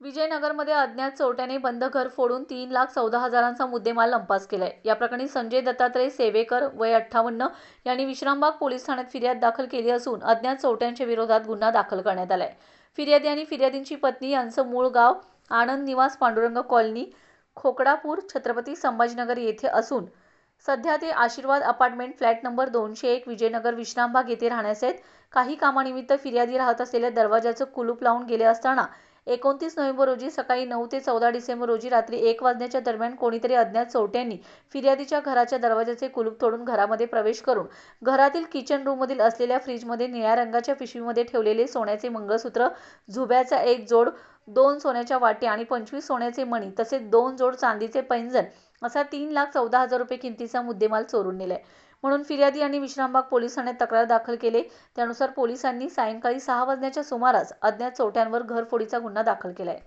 विजयनगरमध्ये अज्ञात चोरट्याने बंद घर फोडून तीन लाख चौदा हजारांचा मुद्देमाल लंपास केलाय. या प्रकरणी संजय दत्तात्रय सेवेकर वय अठ्ठावन्न यांनी विश्रामबाग पोलीस ठाण्यात फिर्याद दाखल केली असून अज्ञात चोरट्यांच्या विरोधात गुन्हा दाखल करण्यात आलाय. फिर्यादी आणि फिर्यादींची पत्नी यांचं मूळ गाव आनंद निवास पांडुरंग कॉलनी खोकडापूर छत्रपती संभाजीनगर येथे असून सध्या ते आशीर्वाद अपार्टमेंट फ्लॅट नंबर दोनशे एक विजयनगर विश्रामबाग येथे राहण्यास आहेत. काही कामानिमित्त फिर्यादी राहत असलेल्या दरवाजाचं कुलूप लावून गेले असताना एकोणतीस नोव्हेंबर रोजी सकाळी नऊ ते चौदा डिसेंबर रोजी रात्री एक वाजण्याच्या दरम्यान कोणीतरी अज्ञात चोरट्यांनी फिर्यादीच्या घराच्या दरवाजाचे कुलूप तोडून घरामध्ये प्रवेश करून घरातील किचन रूममधील असलेल्या फ्रीजमध्ये निळ्या रंगाच्या पिशवीमध्ये ठेवलेले सोन्याचे मंगळसूत्र झुब्याचा एक जोड दोन सोन्याच्या वाट्या आणि पंचवीस सोन्याचे मणी तसेच दोन जोड चांदीचे पैंजण असा तीन लाख चौदा हजार रुपये किमतीचा मुद्देमाल चोरून नेलाय. म्हणून फिर्यादी आणि विश्रामबाग पोलीस ठाण्यात तक्रार दाखल केले. त्यानुसार पोलिसांनी सायंकाळी सहा वाजण्याच्या सुमारास अज्ञात चोट्यांवर घरफोडीचा गुन्हा दाखल केलाय.